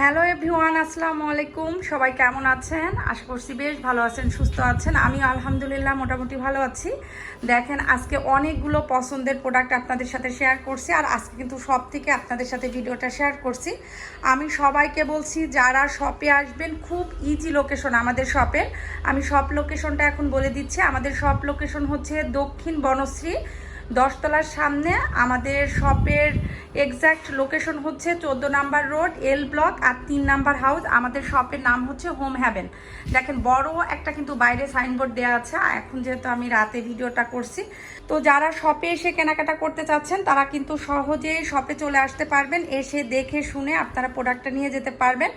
Hello everyone, আসসালামু আলাইকুম। সবাই কেমন আছেন? আশা করছি বেশ ভালো আছেন, সুস্থ আছেন। আমি আলহামদুলিল্লাহ মোটামুটি ভালো আছি। দেখেন, আজকে অনেকগুলো পছন্দের প্রোডাক্ট আপনাদের সাথে শেয়ার করছি আর আজকে কিন্তু সব থেকে আপনাদের সাথে ভিডিওটা শেয়ার করছি। আমি সবাইকে বলছি, যারা শপে আসবেন, খুব ইজি লোকেশন আমাদের শপের আমি শপ লোকেশনটা এখন বলে দিচ্ছি। আমাদের শপ লোকেশন হচ্ছে দক্ষিণ বনশ্রী দশতলার সামনে আমাদের শপের এক্স্যাক্ট লোকেশন হচ্ছে চোদ্দ নাম্বার রোড এল ব্লক আর তিন নাম্বার হাউস আমাদের শপের নাম হচ্ছে হোম হ্যাভেন দেখেন, বড় একটা কিন্তু বাইরে সাইনবোর্ড দেওয়া আছে। এখন যেহেতু আমি রাতে ভিডিওটা করছি, তো যারা শপে এসে কেনাকাটা করতে চাচ্ছেন, তারা কিন্তু সহজেই শপে চলে আসতে পারবেন। এসে দেখে শুনে আপনারা প্রোডাক্টটা নিয়ে যেতে পারবেন।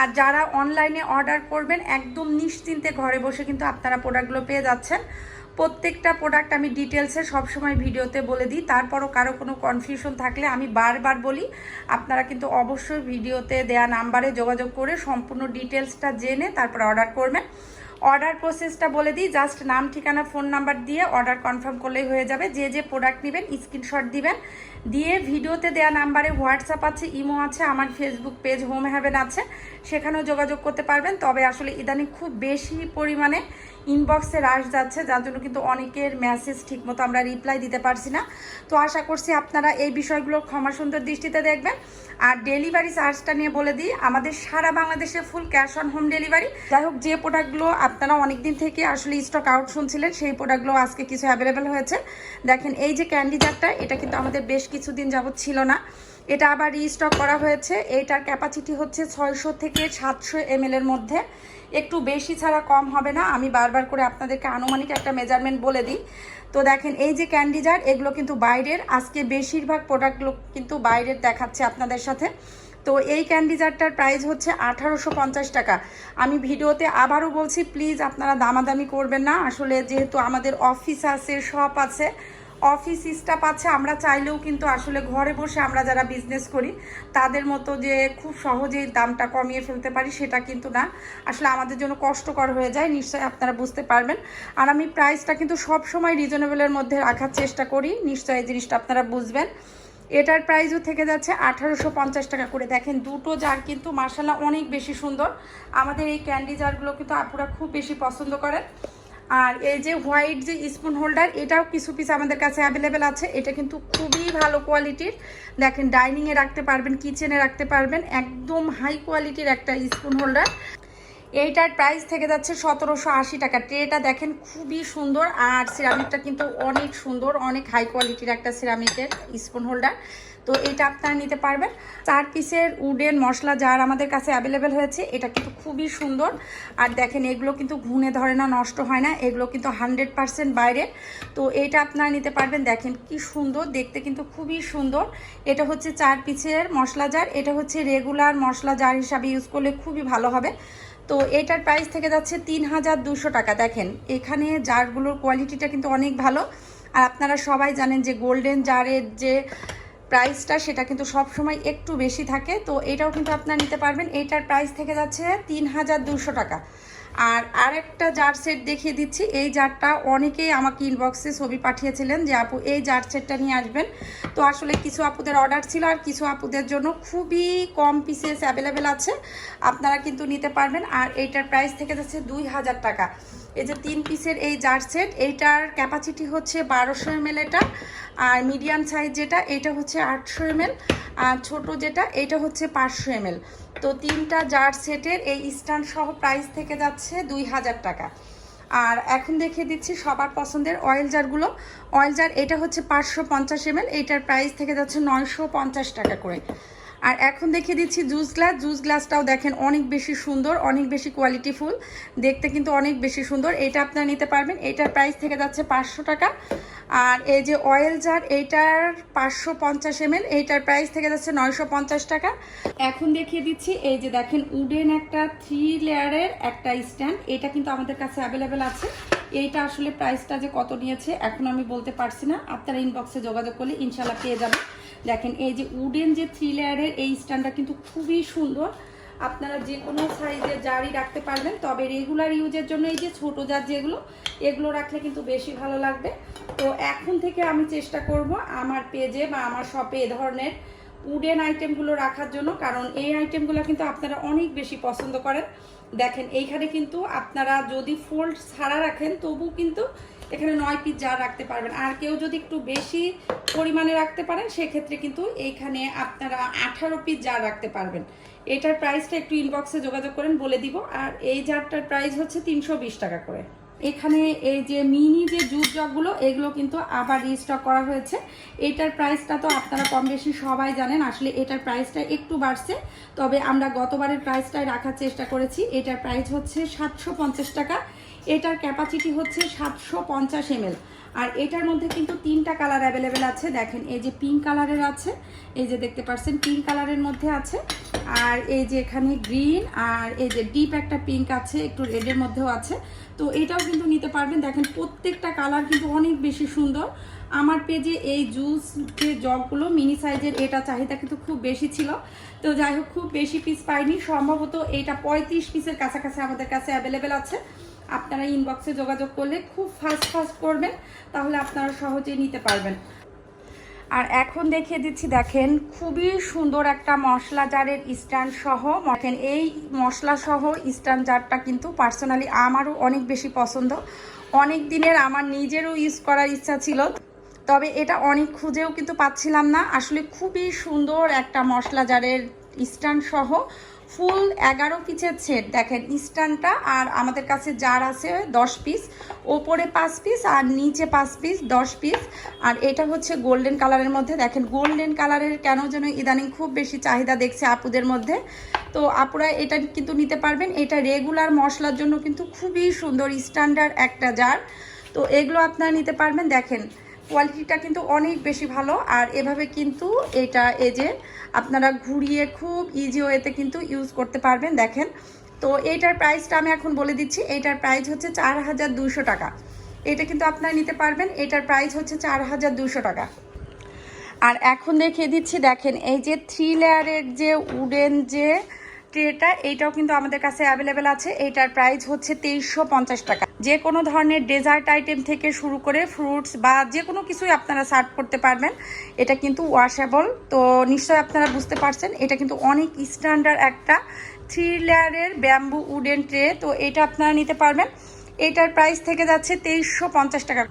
আর যারা অনলাইনে অর্ডার করবেন, একদম নিশ্চিন্তে ঘরে বসে কিন্তু আপনারা প্রোডাক্টগুলো পেয়ে যাচ্ছেন। প্রত্যেকটা প্রোডাক্ট আমি ডিটেলসে সবসময় ভিডিওতে বলে দিই। তারপরও কারও কোনো কনফিউশন থাকলে আমি বারবার বলি, আপনারা কিন্তু অবশ্যই ভিডিওতে দেয়া নাম্বারে যোগাযোগ করে সম্পূর্ণ ডিটেলসটা জেনে তারপর অর্ডার করবেন। অর্ডার প্রসেসটা বলে দিই, জাস্ট নাম, ঠিকানা, ফোন নাম্বার দিয়ে অর্ডার কনফার্ম করলেই হয়ে যাবে। যে যে প্রোডাক্ট নেবেন, স্ক্রিনশট দিবেন। দিয়ে ভিডিওতে দেওয়া নাম্বারে হোয়াটসঅ্যাপ আছে, ইমো আছে, আমার ফেসবুক পেজ হোম হ্যাভেন আছে, সেখানেও যোগাযোগ করতে পারবেন। তবে আসলে ইদানিং খুব বেশি পরিমাণে ইনবক্সে রাশ যাচ্ছে, যার জন্য কিন্তু অনেকের মেসেজ ঠিকমতো আমরা রিপ্লাই দিতে পারছি না। তো আশা করছি আপনারা এই বিষয়গুলো ক্ষমা সুন্দর দৃষ্টিতে দেখবেন। আর ডেলিভারি চার্জটা নিয়ে বলে দিই, আমাদের সারা বাংলাদেশে full cash on home delivery যাই হোক, যে প্রোডাক্টগুলো আপনারা অনেকদিন থেকে আসলে স্টক আউট শুনছিলেন, সেই প্রোডাক্টগুলো আজকে কিছু অ্যাভেলেবেল হয়েছে। দেখেন, এই যে ক্যান্ডি জারটা এটা কিন্তু আমাদের বেশ কিছুদিন যাবৎ ছিল না। এটা আবার রিস্টক করা হয়েছে। এইটার ক্যাপাসিটি হচ্ছে ছয়শো থেকে সাতশো এম এর মধ্যে। একটু বেশি ছাড়া কম হবে না। আমি বারবার করে আপনাদেরকে আনুমানিক একটা মেজারমেন্ট বলে দিই। তো দেখেন, এই যে ক্যান্ডি জার এগুলো কিন্তু বাইরের। আজকে বেশিরভাগ প্রোডাক্টগুলো কিন্তু বাইরের দেখাচ্ছে আপনাদের সাথে। তো এই ক্যান্ডি জারটার প্রাইস হচ্ছে আঠারোশো পঞ্চাশ টাকা। আমি ভিডিওতে আবারও বলছি প্লিজ আপনারা দামাদামি করবেন না। আসলে যেহেতু আমাদের অফিস আছে শপ আছে অফিস স্টাফ আছে, আমরা চাইলেও কিন্তু আসলে ঘরে বসে আমরা যারা বিজনেস করি, তাদের মতো যে খুব সহজেই দামটা কমিয়ে ফেলতে পারি সেটা কিন্তু না। আসলে আমাদের জন্য কষ্টকর হয়ে যায়, নিশ্চয়ই আপনারা বুঝতে পারবেন। আর আমি প্রাইসটা কিন্তু সব সময় রিজনেবলের মধ্যে রাখার চেষ্টা করি, নিশ্চয়ই এই জিনিসটা আপনারা বুঝবেন। এটার প্রাইসও থেকে যাচ্ছে আঠারোশো পঞ্চাশ টাকা করে। দেখেন, দুটো জার কিন্তু মার্শাল্লাহ অনেক বেশি সুন্দর। আমাদের এই ক্যান্ডি জারগুলো কিন্তু আপুরা খুব বেশি পছন্দ করেন। আর এই যে হোয়াইট যে স্পুন হোল্ডার এটাও কিছু পিস আমাদের কাছে অ্যাভেলেবেল আছে। এটা কিন্তু খুবই ভালো কোয়ালিটির দেখেন ডাইনিংয়ে রাখতে পারবেন কিচেনে রাখতে পারবেন, একদম হাই কোয়ালিটির একটা স্পুন হোল্ডার এইটার প্রাইস থেকে যাচ্ছে সতেরোশো আশি টাকা। ট্রেটা দেখেন খুবই সুন্দর আর সিরামিকটা কিন্তু অনেক সুন্দর, অনেক হাই কোয়ালিটির একটা সিরামিকের স্পুন হোল্ডার তো এটা আপনারা নিতে পারবেন। চার পিসের উডেন মশলা যার আমাদের কাছে অ্যাভেলেবেল হয়েছে, এটা কিন্তু খুবই সুন্দর। আর দেখেন এগুলো কিন্তু ঘুনে ধরে না, নষ্ট হয় না, এগুলো কিন্তু হানড্রেড পারসেন্ট বাইরে তো এটা আপনারা নিতে পারবেন, দেখেন কি সুন্দর, দেখতে কিন্তু খুবই সুন্দর। এটা হচ্ছে চার পিসের মশলা জার এটা হচ্ছে রেগুলার মশলা জার হিসাবে ইউজ করলে খুবই ভালো হবে। তো এটার প্রাইস থেকে যাচ্ছে তিন হাজার দুশো টাকা। দেখেন, এখানে জারগুলোর কোয়ালিটিটা কিন্তু অনেক ভালো। আর আপনারা সবাই জানেন যে গোল্ডেন জারের যে প্রাইসটা সেটা কিন্তু সব সময় একটু বেশি থাকে। তো এটাও কিন্তু আপনারা নিতে পারবেন। এইটার প্রাইস থেকে যাচ্ছে তিন হাজার দুশো টাকা। আর আরেকটা জার সেট দেখিয়ে দিচ্ছি। এই জারটা অনেকেই আমাকে ইনবক্সে ছবি পাঠিয়েছিলেন যে, আপু, এই জার সেটটা নিয়ে আসবেন। তো আসলে কিছু আপুদের অর্ডার ছিল আর কিছু আপুদের জন্য খুবই কম পিসেস অ্যাভেলেবেল আছে। আপনারা কিন্তু নিতে পারবেন। আর এইটার প্রাইস থেকে যাচ্ছে দুই হাজার টাকা। এই যে তিন পিসের এই জার সেট এইটার ক্যাপাসিটি হচ্ছে বারোশো এম এটা আর মিডিয়াম সাইজ যেটা, এটা হচ্ছে আটশো এম আর ছোটো যেটা, এটা হচ্ছে পাঁচশো এম তো তিনটা জার সেটের এই স্ট্যান্ড সহ প্রাইস থেকে যাচ্ছে দুই হাজার টাকা। আর এখন দেখিয়ে দিচ্ছি সবার পছন্দের অয়েল জারগুলো অয়েল জার এটা হচ্ছে পাঁচশো পঞ্চাশ এম এইটার প্রাইস থেকে যাচ্ছে নয়শো পঞ্চাশ টাকা করে। আর এখন দেখিয়ে দিচ্ছি জুস গ্লাস। জুস গ্লাসটাও দেখেন অনেক বেশি সুন্দর, অনেক বেশি কোয়ালিটিফুল দেখতে কিন্তু অনেক বেশি সুন্দর। এটা আপনারা নিতে পারবেন। এইটার প্রাইস থেকে যাচ্ছে পাঁচশো টাকা। আর এই যে অয়েল জার এইটার পাঁচশো পঞ্চাশ এম এইটার প্রাইস থেকে যাচ্ছে নয়শো পঞ্চাশ টাকা। এখন দেখিয়ে দিচ্ছি এই যে দেখেন উডেন একটা থ্রি লেয়ারের একটা স্ট্যান্ড এটা কিন্তু আমাদের কাছে অ্যাভেলেবেল আছে। এইটা আসলে প্রাইসটা যে কত নিয়েছে, এখন আমি বলতে পারছি না। আপনারা ইনবক্সে যোগাযোগ করলে ইনশাল্লাহ পেয়ে যাবেন। দেখেন, এই যে উডেন যে থ্রি লেয়ারের এই স্ট্যান্ডটা কিন্তু খুবই সুন্দর। আপনারা যে কোনো সাইজে জারি রাখতে পারবেন, তবে রেগুলার ইউজের জন্য এই যে ছোটো জার যেগুলো, এগুলো রাখলে কিন্তু বেশি ভালো লাগবে। তো এখন থেকে আমি চেষ্টা করব আমার পেজে বা আমার শপে এ ধরনের উডেন আইটেমগুলো রাখার জন্য, কারণ এই আইটেমগুলো কিন্তু আপনারা অনেক বেশি পছন্দ করেন। দেখেন, এইখানে কিন্তু আপনারা যদি ফোল্ড ছাড়া রাখেন তবু কিন্তু এখানে নয় পিস জার রাখতে পারবেন। আর কেউ যদি একটু বেশি পরিমাণে রাখতে পারেন, সেক্ষেত্রে কিন্তু এইখানে আপনারা আঠারো পিস জার রাখতে পারবেন। এটার প্রাইসটা একটু ইনবক্সে যোগাযোগ করেন, বলে দিব। আর এই জারটার প্রাইস হচ্ছে তিনশো বিশ টাকা করে। এখানে এই যে মিনি যে জুট জগগুলো এগুলো কিন্তু আবার রিস্টক করা হয়েছে। এটার প্রাইসটা তো আপনারা কম বেশি সবাই জানেন, আসলে এটার প্রাইসটা একটু বাড়ছে। তবে আমরা গতবারের প্রাইসটাই রাখার চেষ্টা করেছি। এটার প্রাইস হচ্ছে সাতশো পঞ্চাশ টাকা। এটার ক্যাপাসিটি হচ্ছে সাতশো পঞ্চাশ এমএল আর এটার মধ্যে কিন্তু তিনটা কালার অ্যাভেলেবেল আছে। দেখেন, এই যে পিঙ্ক কালারের আছে, এই যে দেখতে পাচ্ছেন পিঙ্ক কালারের মধ্যে আছে, আর এই যে এখানে গ্রিন আর এই যে ডিপ একটা পিঙ্ক আছে, একটু রেডের মধ্যেও আছে। তো এটাও কিন্তু নিতে পারবেন। দেখেন, প্রত্যেকটা কালার কিন্তু অনেক বেশি সুন্দর। আমার পেজে এই জুস যে জগগুলো মিনি সাইজের এটা চাহিদা কিন্তু খুব বেশি ছিল। তো যাই হোক, খুব বেশি পিস পাইনি। সম্ভবত এটা পঁয়ত্রিশ পিসের কাছাকাছি আমাদের কাছে অ্যাভেলেবেল আছে। আপনারা ইনবক্সে যোগাযোগ করলে খুব ফাস্ট ফাস্ট করবেন, তাহলে আপনারা সহজেই নিতে পারবেন। আর এখন দেখিয়ে দিচ্ছি, দেখেন, খুবই সুন্দর একটা মশলা জারের স্ট্যান্ড সহ, দেখেন, এই মশলা সহ স্ট্যান্ড জারটা কিন্তু পার্সোনালি আমারও অনেক বেশি পছন্দ। অনেক দিনের আমার নিজেরও ইউজ করার ইচ্ছা ছিল, তবে এটা অনেক খুঁজেও কিন্তু পাচ্ছিলাম না। আসলে খুবই সুন্দর একটা মশলা জারের স্ট্যান্ড সহ ফুল এগারো পিসের সেট দেখেন স্ট্যান্ডটা আর আমাদের কাছে জার আছে দশ পিস ওপরে পাঁচ পিস আর নিচে পাঁচ পিস দশ পিস আর এটা হচ্ছে গোল্ডেন কালারের মধ্যে। দেখেন গোল্ডেন কালারের কেন যেন ইদানিং খুব বেশি চাহিদা দেখছে আপুদের মধ্যে। তো আপুরা এটা কিন্তু নিতে পারবেন। এটা রেগুলার মশলার জন্য কিন্তু খুবই সুন্দর স্ট্যান্ডার্ড একটা জার তো এগুলো আপনারা নিতে পারবেন। দেখেন কোয়ালিটিটা কিন্তু অনেক বেশি ভালো। আর এভাবে কিন্তু এটা এই যে আপনারা ঘুরিয়ে খুব ইজি ওয়েতে কিন্তু ইউজ করতে পারবেন, দেখেন। তো এইটার প্রাইসটা আমি এখন বলে দিচ্ছি, এইটার প্রাইস হচ্ছে চার হাজার দুশো টাকা। এটা কিন্তু আপনারা নিতে পারবেন, এটার প্রাইস হচ্ছে চার হাজার দুশো টাকা। আর এখন দেখিয়ে দিচ্ছি, দেখেন, এই যে থ্রি লেয়ারের যে উডেন যে ট্রেটা এইটাও কিন্তু আমাদের কাছে অ্যাভেলেবেল আছে। এইটার প্রাইস হচ্ছে তেইশশো পঞ্চাশ টাকা। যে কোনো ধরনের ডেজার্ট আইটেম থেকে শুরু করে ফ্রুটস বা যে কোনো কিছুই আপনারা সার্ভ করতে পারবেন। এটা কিন্তু ওয়াশেবল তো নিশ্চয়ই আপনারা বুঝতে পারছেন, এটা কিন্তু অনেক স্ট্যান্ডার্ড একটা থ্রি লেয়ারের ব্যাম্বু উডেন ট্রে তো এটা আপনারা নিতে পারবেন। এটার প্রাইস থেকে যাচ্ছে তেইশশো পঞ্চাশ টাকা।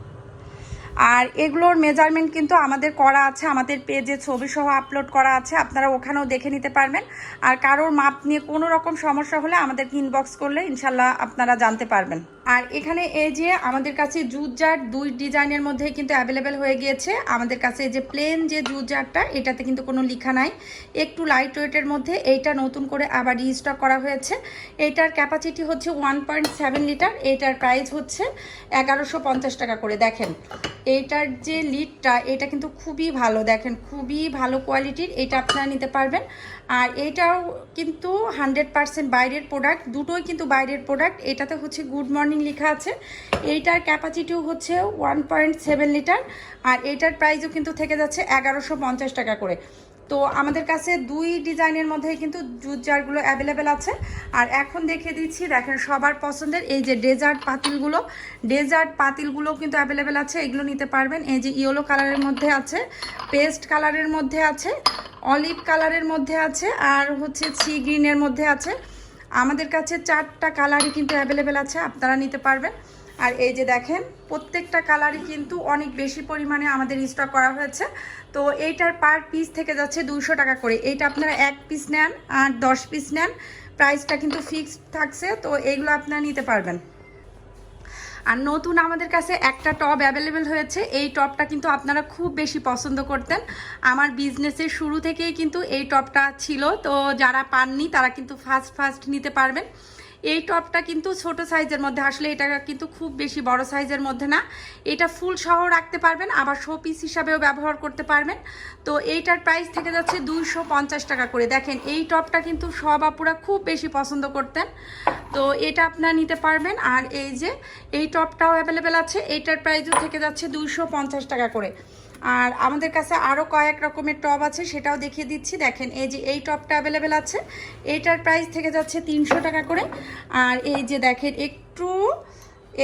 আর এগুলোর মেজারমেন্ট কিন্তু আমাদের করা আছে, আমাদের পেজে ছবি সহ আপলোড করা আছে, আপনারা ওখানেও দেখে নিতে পারবেন। আর কারোর মাপ নিয়ে কোনো রকম সমস্যা হলে আমাদেরকে ইনবক্স করলে ইনশাল্লাহ আপনারা জানতে পারবেন। আর এখানে এই যে আমাদের কাছে জুট জার দুই ডিজাইনের মধ্যে কিন্তু অ্যাভেলেবেল হয়ে গিয়েছে। আমাদের কাছে যে প্লেন যে জুট জারটা, এটাতে কিন্তু কোনো লিখা নাই। একটু লাইট ওয়েটের মধ্যে এইটা নতুন করে আবার রিস্টক করা হয়েছে। এইটার ক্যাপাসিটি হচ্ছে ওয়ান পয়েন্ট সেভেন লিটার এইটার প্রাইস হচ্ছে এগারোশো পঞ্চাশ টাকা করে। দেখেন, এইটার যে লিডটা এটা কিন্তু খুবই ভালো। দেখেন, খুবই ভালো কোয়ালিটির এটা আপনারা নিতে পারবেন। আর এটাও কিন্তু হান্ড্রেড পারসেন্ট বাইরের প্রোডাক্ট, দুটোই কিন্তু বাইরের প্রোডাক্ট। এটাতে হচ্ছে গুড মর্নিং লেখা আছে। এইটার ক্যাপাসিটিও হচ্ছে ওয়ান পয়েন্ট সেভেন লিটার, আর এইটার প্রাইসও কিন্তু থেকে যাচ্ছে এগারোশো টাকা করে। তো আমাদের কাছে দুই ডিজাইনের মধ্যে কিন্তু জুট জারগুলো অ্যাভেলেবেল আছে। আর এখন দেখে দিচ্ছি, দেখেন সবার পছন্দের এই যে ডেজার্ট পাতিলগুলো। ডেজার্ট পাতিলগুলো কিন্তু অ্যাভেলেবেল আছে, এগুলো নিতে পারবেন। এই যে ইয়েলো কালারের মধ্যে আছে, পেস্ট কালারের মধ্যে আছে, অলিভ কালারের মধ্যে আছে, আর হচ্ছে সি গ্রিনের মধ্যে আছে। আমাদের কাছে চারটা কালারই কিন্তু অ্যাভেলেবেল আছে, আপনারা নিতে পারবেন। আর এই যে দেখেন, প্রত্যেকটা কালারই কিন্তু অনেক বেশি পরিমাণে আমাদের স্টক করা হয়েছে। তো এইটার পার পিস থেকে যাচ্ছে দুশো টাকা করে। এইটা আপনারা এক পিস নেন, আর দশ পিস নেন। প্রাইসটা কিন্তু ফিক্সড থাকছে, তো এইগুলো আপনারা নিতে পারবেন। আর নতুন আমাদের কাছে একটা টপ অ্যাভেলেবেল হয়েছে। এই টপটা কিন্তু আপনারা খুব বেশি পছন্দ করতেন। আমার বিজনেসের শুরু থেকেই কিন্তু এই টপটা ছিল। তো যারা পাননি, তারা কিন্তু ফার্স্ট ফার্স্ট নিতে পারবেন। এই টপটা কিন্তু ছোট সাইজের মধ্যে, আসলে এটা কিন্তু খুব বেশি বড় সাইজের মধ্যে না। এটা ফুল সহ রাখতে পারবেন, আবার শো পিস হিসাবেও ব্যবহার করতে পারবেন। তো এইটার প্রাইস থেকে যাচ্ছে দুইশো পঞ্চাশ টাকা করে। দেখেন, এই টপটা কিন্তু সব আপুরা খুব বেশি পছন্দ করতেন। তো এটা আপনারা নিতে পারবেন। আর এই যে, এই টপটাও অ্যাভেলেবেল আছে, এইটার প্রাইসও থেকে যাচ্ছে দুইশো পঞ্চাশ টাকা করে। আর আমাদের কাছে আরও কয়েক রকমের টপ আছে, সেটাও দেখিয়ে দিচ্ছি। দেখেন, এই যে এই টপটা অ্যাভেলেবেল আছে, এইটার প্রাইস থেকে যাচ্ছে তিনশো টাকা করে। আর এই যে দেখেন, একটু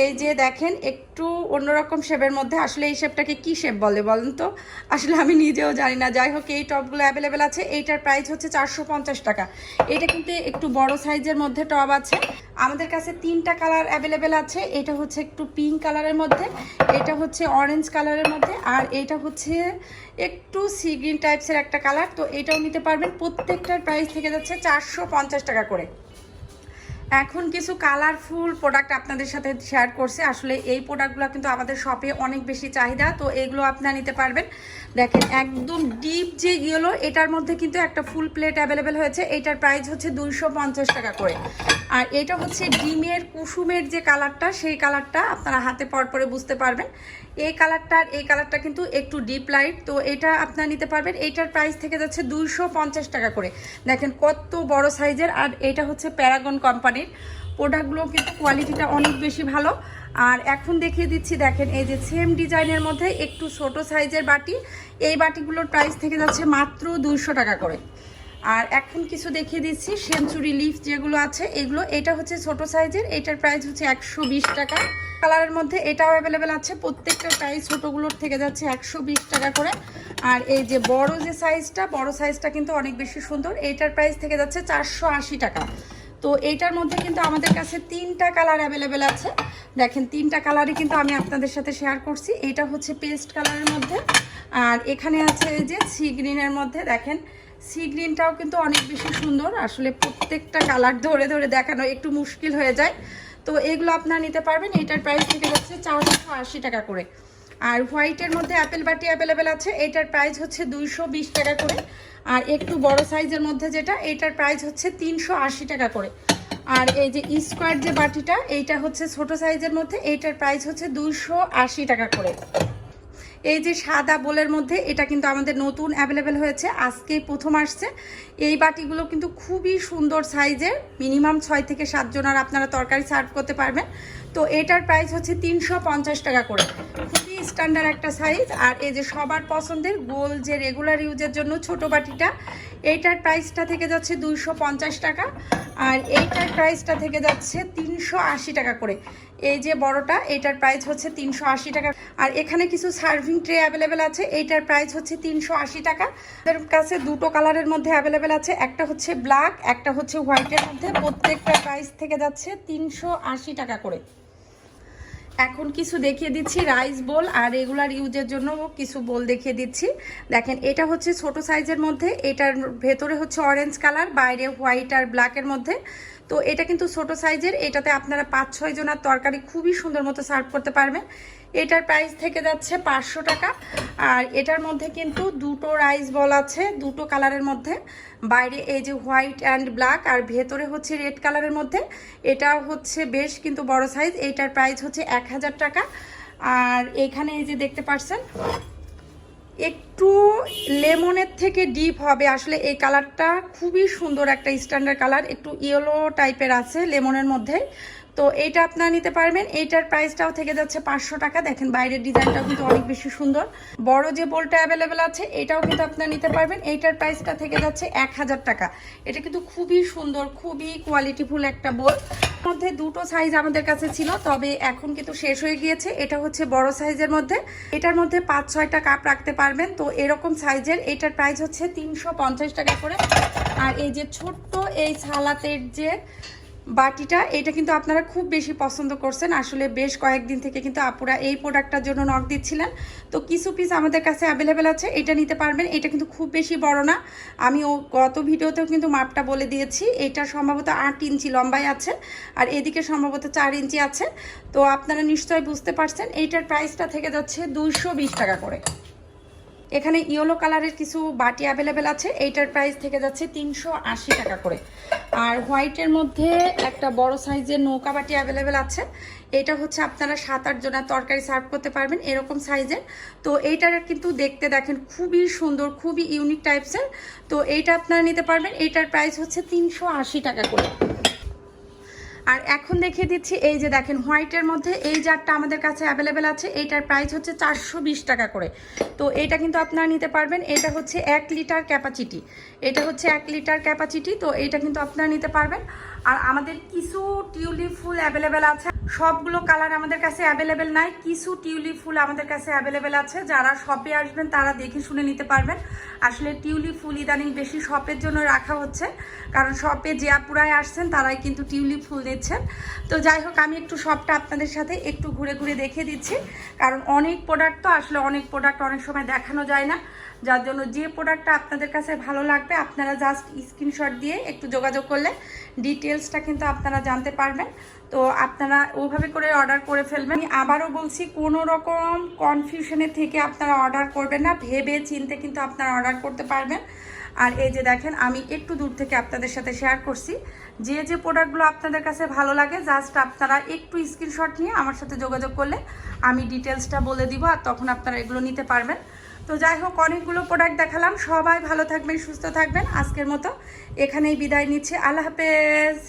এই যে দেখেন, একটু অন্যরকম শেপের মধ্যে আসলে এই শেপটাকে কি শেপ বলে বলেন তো? আসলে আমি নিজেও জানি না। যাই হোক, এই টপগুলো অ্যাভেলেবেল আছে। এইটার প্রাইস হচ্ছে চারশো পঞ্চাশ টাকা। এটা কিন্তু একটু বড় সাইজের মধ্যে টপ আছে। আমাদের কাছে তিনটা কালার অ্যাভেলেবেল আছে। এটা হচ্ছে একটু পিঙ্ক কালারের মধ্যে, এটা হচ্ছে অরেঞ্জ কালারের মধ্যে, আর এটা হচ্ছে একটু সি গ্রিন টাইপসের একটা কালার তো এটাও নিতে পারবেন। প্রত্যেকটার প্রাইস থেকে যাচ্ছে চারশো পঞ্চাশ টাকা করে। এখন কিছু কালারফুল প্রোডাক্ট আপনাদের সাথে শেয়ার করছে। আসলে এই প্রোডাক্টগুলো কিন্তু আমাদের শপে অনেক বেশি চাহিদা, তো এগুলো আপনারা নিতে পারবেন। দেখেন, একদম ডিপ যে ইয়েলো এটার মধ্যে কিন্তু একটা ফুল প্লেট অ্যাভেলেবেল হয়েছে। এটার প্রাইস হচ্ছে দুইশো পঞ্চাশ টাকা করে। আর এটা হচ্ছে ডিমের কুসুমের যে কালারটা সেই কালারটা আপনারা হাতে পর পরে বুঝতে পারবেন। এই কালারটার, এই কালারটা কিন্তু একটু ডিপ লাইট তো এটা আপনারা নিতে পারবেন। এইটার প্রাইস থেকে যাচ্ছে দুইশো টাকা করে। দেখেন কত বড় সাইজের, আর এটা হচ্ছে প্যারাগন কোম্পানির প্রোডাক্টগুলো কিন্তু কোয়ালিটিটা অনেক বেশি ভালো। আর এখন দেখিয়ে দিচ্ছি, দেখেন এই যে সেম ডিজাইনের মধ্যে একটু ছোট সাইজের বাটি। এই বাটিগুলোর প্রাইস থেকে যাচ্ছে মাত্র দুইশো টাকা করে। আর এখন কিছু দেখিয়ে দিচ্ছি সেঞ্চুরি লিফ যেগুলো আছে, এগুলো, এটা হচ্ছে ছোট সাইজের, এটার প্রাইস হচ্ছে একশো বিশ টাকা। কালারের মধ্যে এটাও অ্যাভেলেবেল আছে, প্রত্যেকটা প্রাইস ছোটোগুলোর থেকে যাচ্ছে একশো বিশ টাকা করে। আর এই যে বড় যে সাইজটা বড় সাইজটা কিন্তু অনেক বেশি সুন্দর এইটার প্রাইস থেকে যাচ্ছে চারশো আশি টাকা। তো এইটার মধ্যে কিন্তু আমাদের কাছে তিনটা কালার অ্যাভেলেবেল আছে। দেখেন, তিনটা কালারই কিন্তু আমি আপনাদের সাথে শেয়ার করছি, এটা হচ্ছে পেস্ট কালারের মধ্যে। আর এখানে আছে এই যে সি গ্রিনের মধ্যে, দেখেন সি গ্রিনটাও কিন্তু অনেক বেশি সুন্দর। আসলে প্রত্যেকটা কালার ধরে ধরে দেখানো একটু মুশকিল হয়ে যায়। তো এগুলো আপনারা নিতে পারবেন। এটার প্রাইস থেকে যাচ্ছে চারশো আশি টাকা করে। আর হোয়াইটের মধ্যে অ্যাপেল বাটি অ্যাভেলেবেল আছে। এটার প্রাইস হচ্ছে দুইশো বিশ টাকা করে। আর একটু বড় সাইজের মধ্যে যেটা, এটার প্রাইস হচ্ছে তিনশো আশি টাকা করে। আর এই যে স্কোয়ার যে বাটিটা, এইটা হচ্ছে ছোট সাইজের মধ্যে, এইটার প্রাইস হচ্ছে দুইশো আশি টাকা করে। এই যে সাদা বোলের মধ্যে, এটা কিন্তু আমাদের নতুন অ্যাভেলেবেল হয়েছে, আজকেই প্রথম আসছে। এই বাটিগুলো কিন্তু খুবই সুন্দর সাইজের মিনিমাম ছয় থেকে সাতজনের আপনারা তরকারি সার্ভ করতে পারবেন। তো এটার প্রাইস হচ্ছে তিনশো পঞ্চাশ টাকা করে। খুবই স্ট্যান্ডার্ড একটা সাইজ আর এই যে সবার পছন্দের গোল যে রেগুলার ইউজের জন্য ছোট বাটিটা এইটার প্রাইসটা থেকে যাচ্ছে দুইশো পঞ্চাশ টাকা আর এইটার প্রাইসটা থেকে যাচ্ছে তিনশো আশি টাকা করে। এই যে বড়টা এটার প্রাইস হচ্ছে তিনশো আশি টাকা। আর এখানে কিছু সার্ভিং ট্রে অ্যাভেলেবেল আছে, এইটার প্রাইস হচ্ছে তিনশো আশি টাকা। আমাদের কাছে দুটো কালারের মধ্যে অ্যাভেলেবেল আছে, একটা হচ্ছে ব্ল্যাক একটা হচ্ছে হোয়াইটের মধ্যে। প্রত্যেকটা প্রাইস থেকে যাচ্ছে তিনশো আশি টাকা করে। এখন কিছু দেখিয়ে দিচ্ছি রাইস বোল আর রেগুলার ইউজের জন্য কিছু বোল দেখিয়ে দিচ্ছি। দেখেন, এটা হচ্ছে ছোট সাইজের মধ্যে, এটার ভেতরে হচ্ছে অরেঞ্জ কালার বাইরে হোয়াইট আর ব্ল্যাকের মধ্যে। তো এটা কিন্তু ছোট সাইজের, এটাতে আপনারা পাঁচ ছয় জনের তরকারি খুবই সুন্দর মতো সার্ভ করতে পারবেন। এটার প্রাইস থেকে যাচ্ছে পাঁচশো টাকা। আর এটার মধ্যে কিন্তু দুটো রাইস বল আছে, দুটো কালারের মধ্যে। বাইরে এই যে হোয়াইট অ্যান্ড ব্ল্যাক, আর ভেতরে হচ্ছে রেড কালারের মধ্যে। এটা হচ্ছে বেশ কিন্তু বড় সাইজ এইটার প্রাইস হচ্ছে এক হাজার টাকা। আর এখানে এই যে দেখতে পাচ্ছেন একটু লেমনের থেকে ডিপ হবে। আসলে এই কালারটা খুবই সুন্দর একটা স্ট্যান্ডার্ড কালার একটু ইয়েলো টাইপের আছে লেমনের মধ্যে। তো এইটা আপনারা নিতে পারবেন। এইটার প্রাইসটাও থেকে যাচ্ছে পাঁচশো টাকা। দেখেন বাইরের ডিজাইনটাও কিন্তু অনেক বেশি সুন্দর। বড় যে বোলটা অ্যাভেলেবেল আছে, এটাও কিন্তু আপনারা নিতে পারবেন। এইটার প্রাইসটা থেকে যাচ্ছে এক হাজার টাকা। এটা কিন্তু খুবই সুন্দর, খুবই কোয়ালিটিফুল একটা বোল। মধ্যে দুটো সাইজ আমাদের কাছে ছিল, তবে এখন কিন্তু শেষ হয়ে গিয়েছে। এটা হচ্ছে বড় সাইজের মধ্যে। এটার মধ্যে পাঁচ, ছয়টা কাপ রাখতে পারবেন। তো এরকম সাইজের এটার প্রাইস হচ্ছে তিনশো পঞ্চাশ টাকা করে। আর এই যে ছোট্ট এই সালাতের যে বাটিটা, এটা কিন্তু আপনারা খুব বেশি পছন্দ করছেন। আসলে বেশ কয়েকদিন থেকে কিন্তু আপুরা এই প্রোডাক্টটার জন্য নক দিচ্ছিলেন। তো কিছু পিস আমাদের কাছে অ্যাভেলেবেল আছে, এটা নিতে পারবেন। এটা কিন্তু খুব বেশি বড় না। আমি ও গত ভিডিওতেও কিন্তু মাপটা বলে দিয়েছি। এটা সম্ভবত আট ইঞ্চি লম্বাই আছে আর এদিকে সম্ভবত চার ইঞ্চি আছে। তো আপনারা নিশ্চয়ই বুঝতে পারছেন, এইটার প্রাইসটা থেকে যাচ্ছে দুইশো টাকা করে। এখানে ইয়েলো কালারের কিছু বাটি অ্যাভেলেবেল আছে। এইটার প্রাইস থেকে যাচ্ছে তিনশো আশি টাকা করে। আর হোয়াইটের মধ্যে একটা বড় সাইজের নৌকা বাটি অ্যাভেলেবেল আছে। এটা হচ্ছে আপনারা সাত আট জনের তরকারি সার্ভ করতে পারবেন এরকম সাইজের। তো এইটার কিন্তু দেখতে দেখেন খুবই সুন্দর, খুবই ইউনিক টাইপসের তো এইটা আপনারা নিতে পারবেন। এইটার প্রাইস হচ্ছে তিনশো আশি টাকা করে। আর এখন দেখিয়ে দিচ্ছি এই যে দেখেন, হোয়াইটের মধ্যে এই জারটা আমাদের কাছে অ্যাভেলেবেল আছে। এইটার প্রাইস হচ্ছে চারশো বিশ টাকা করে। তো এটা কিন্তু আপনারা নিতে পারবেন। এটা হচ্ছে এক লিটার ক্যাপাসিটি এটা হচ্ছে এক লিটার ক্যাপাসিটি তো এইটা কিন্তু আপনারা নিতে পারবেন। আর আমাদের কিছু টিউলিপ ফুল অ্যাভেলেবেল আছে। সবগুলো কালার আমাদের কাছে অ্যাভেলেবেল নাই। কিছু টিউলিপ ফুল আমাদের কাছে অ্যাভেলেবেল আছে। যারা শপে আসবেন, তারা দেখে শুনে নিতে পারবেন। আসলে টিউলিপ ফুল ইদানিং বেশি শপের জন্য রাখা হচ্ছে। কারণ শপে যে আপুরায় আসছেন, তারাই কিন্তু টিউলিপ ফুল দিচ্ছেন। তো যাই হোক, আমি একটু শপটা আপনাদের সাথে একটু ঘুরে ঘুরে দেখিয়ে দিচ্ছি। কারণ অনেক প্রোডাক্ট তো আসলে অনেক প্রোডাক্ট অনেক সময় দেখানো যায় না। যার জন্য যে প্রোডাক্টটা আপনাদের কাছে ভালো লাগবে, আপনারা জাস্ট স্ক্রিনশট দিয়ে একটু যোগাযোগ করলে ডিটেলসটা কিন্তু আপনারা জানতে পারবেন। তো আপনারা ওইভাবে করে অর্ডার করে ফেলবেন। আমি আবারও বলছি, কোনো রকম কনফিউশনের থেকে আপনারা অর্ডার করবেন না, ভেবে চিনতে কিন্তু আপনারা অর্ডার করতে পারবেন। আর এই যে দেখেন, আমি একটু দূর থেকে আপনাদের সাথে শেয়ার করছি। যে যে প্রোডাক্টগুলো আপনাদের কাছে ভালো লাগে জাস্ট আপনারা একটু স্ক্রিনশট নিয়ে আমার সাথে যোগাযোগ করলে আমি ডিটেলসটা বলে দিব আর তখন আপনারা এগুলো নিতে পারবেন। তো যাই হোক, অনেকগুলো প্রোডাক্ট দেখালাম। সবাই ভালো থাকবেন, সুস্থ থাকবেন। আজকের মতো এখানেই বিদায় নিচ্ছি। আল্লাহ হাফেজ।